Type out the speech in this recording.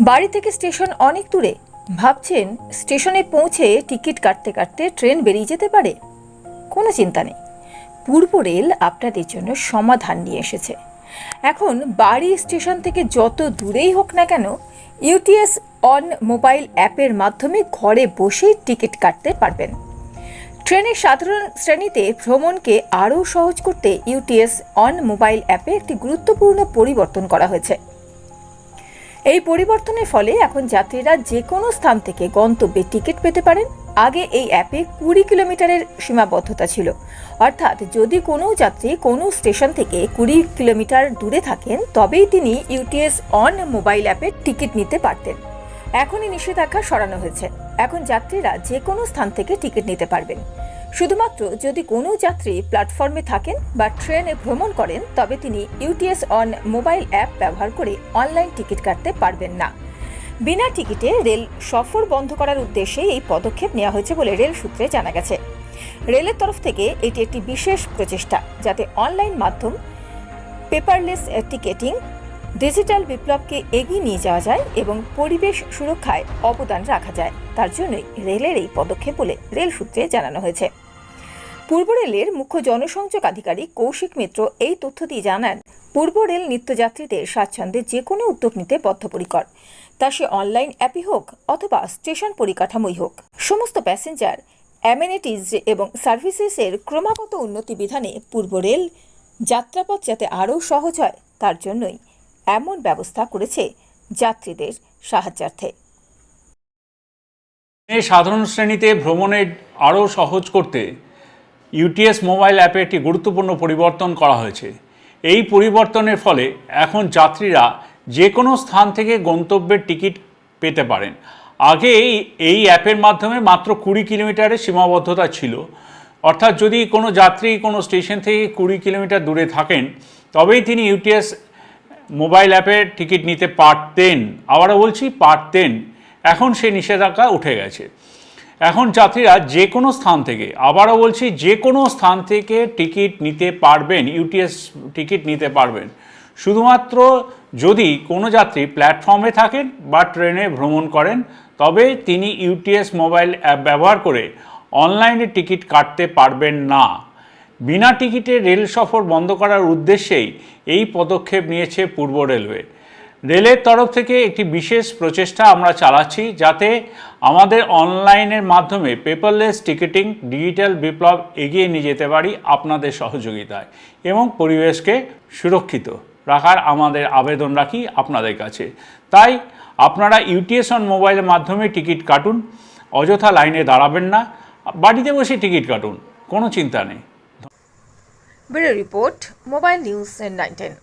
বাড়ি থেকে স্টেশন অনেক দূরে। ভাবছেন স্টেশনে পৌঁছে টিকিট কাটতে কাটতে ট্রেন বেরিয়ে যেতে পারে? কোনো চিন্তা নেই। পূর্ব রেল আপনাদের জন্য সমাধান নিয়ে এসেছে। এখন বাড়ি স্টেশন থেকে যত দূরেই হোক না কেন, ইউটিএস অন মোবাইল অ্যাপের মাধ্যমে ঘরে বসেই টিকিট কাটতে পারবেন। ট্রেনের সাধারণ শ্রেণীতে ভ্রমণকে আরও সহজ করতে ইউটিএস অন মোবাইল অ্যাপে একটি গুরুত্বপূর্ণ পরিবর্তন করা হয়েছে। এই পরিবর্তনের ফলে এখন যাত্রীরা যে কোনো স্থান থেকে গন্তব্যে টিকিট পেতে পারেন। আগে এই অ্যাপে কুড়ি কিলোমিটারের সীমাবদ্ধতা ছিল। অর্থাৎ যদি কোনো যাত্রী কোনো স্টেশন থেকে কুড়ি কিলোমিটার দূরে থাকেন, তবেই তিনি ইউটিএস অন মোবাইল অ্যাপে টিকিট নিতে পারতেন। এখনই নিষেধাজ্ঞা সরানো হয়েছে। এখন যাত্রীরা যে কোনো স্থান থেকে টিকিট নিতে পারবেন। শুধুমাত্র যদি কোনো যাত্রী প্ল্যাটফর্মে থাকেন বা ট্রেনে ভ্রমণ করেন, তবে তিনি ইউটিএস অন মোবাইল অ্যাপ ব্যবহার করে অনলাইন টিকিট কাটতে পারবেন না। বিনা টিকিটে রেল সফর বন্ধ করার উদ্দেশ্যে এই পদক্ষেপ নেওয়া হয়েছে বলে রেল সূত্রে জানা গেছে। রেলের তরফ থেকে এটি একটি বিশেষ প্রচেষ্টা, যাতে অনলাইন মাধ্যম পেপারলেস টিকেটিং ডিজিটাল বিপ্লবকে এগিয়ে নিয়ে যাওয়া যায় এবং পরিবেশ সুরক্ষায় অবদান রাখা যায়। তার জন্যই রেলের এই পদক্ষেপ বলে রেল সূত্রে জানানো হয়েছে। পূর্ব রেলের মুখ্য জনসংযোগ আধিকারিক কৌশিক মিত্র এই তথ্য দিয়ে জানান, পূর্ব রেল নিত্যযাত্রীদের স্বাচ্ছন্দ্যে যে কোনো উদ্যোগ নিতে বদ্ধপরিকর। তা সে অনলাইন অ্যাপই হোক অথবা স্টেশন পরিকাঠামোই হোক। সমস্ত প্যাসেঞ্জার অ্যামেনিটিজ এবং সার্ভিসেসের ক্রমাগত উন্নতি বিধানে পূর্ব রেল যাত্রাপথ যাতে আরও সহজ হয়, তার জন্যই এমন ব্যবস্থা করেছে যাত্রীদের সাহায্যার্থে। সাধারণ শ্রেণীতে ভ্রমণের আরও সহজ করতে ইউটিএস মোবাইল অ্যাপে একটি গুরুত্বপূর্ণ পরিবর্তন করা হয়েছে। এই পরিবর্তনের ফলে এখন যাত্রীরা যে কোনো স্থান থেকে গন্তব্যের টিকিট পেতে পারেন। আগে এই অ্যাপের মাধ্যমে মাত্র কুড়ি কিলোমিটারের সীমাবদ্ধতা ছিল। অর্থাৎ যদি কোনো যাত্রী কোনো স্টেশন থেকে কুড়ি কিলোমিটার দূরে থাকেন, তবেই তিনি ইউটিএস মোবাইল অ্যাপে টিকিট নিতে পারতেন। আবারও বলছি, পারতেন। এখন সে নিষেধাজ্ঞা উঠে গেছে। এখন যাত্রীরা যে কোনো স্থান থেকে, আবারও বলছি, যে কোনো স্থান থেকে টিকিট নিতে পারবেন, ইউটিএস টিকিট নিতে পারবেন। শুধুমাত্র যদি কোনো যাত্রী প্ল্যাটফর্মে থাকেন বা ট্রেনে ভ্রমণ করেন, তবে তিনি ইউটিএস মোবাইল অ্যাপ ব্যবহার করে অনলাইনে টিকিট কাটতে পারবেন না। বিনা টিকিটে রেল সফর বন্ধ করার উদ্দেশ্যেই এই পদক্ষেপ নিয়েছে পূর্ব রেলওয়ে। রেলের তরফ থেকে একটি বিশেষ প্রচেষ্টা আমরা চালাচ্ছি যাতে আমাদের অনলাইনের মাধ্যমে পেপারলেস টিকিটিং, ডিজিটাল বিপ্লব এগিয়ে নিয়ে যেতে পারি আপনাদের সহযোগিতায় এবং পরিবেশকে সুরক্ষিত রাখার আমাদের আবেদন রাখি আপনাদের কাছে। তাই আপনারা ইউটিএস অন মোবাইলের মাধ্যমে টিকিট কাটুন, অযথা লাইনে দাঁড়াবেন না, বাড়িতে বসে টিকিট কাটুন, কোনো চিন্তা নেই। Bureau Report, Mobile News and 19.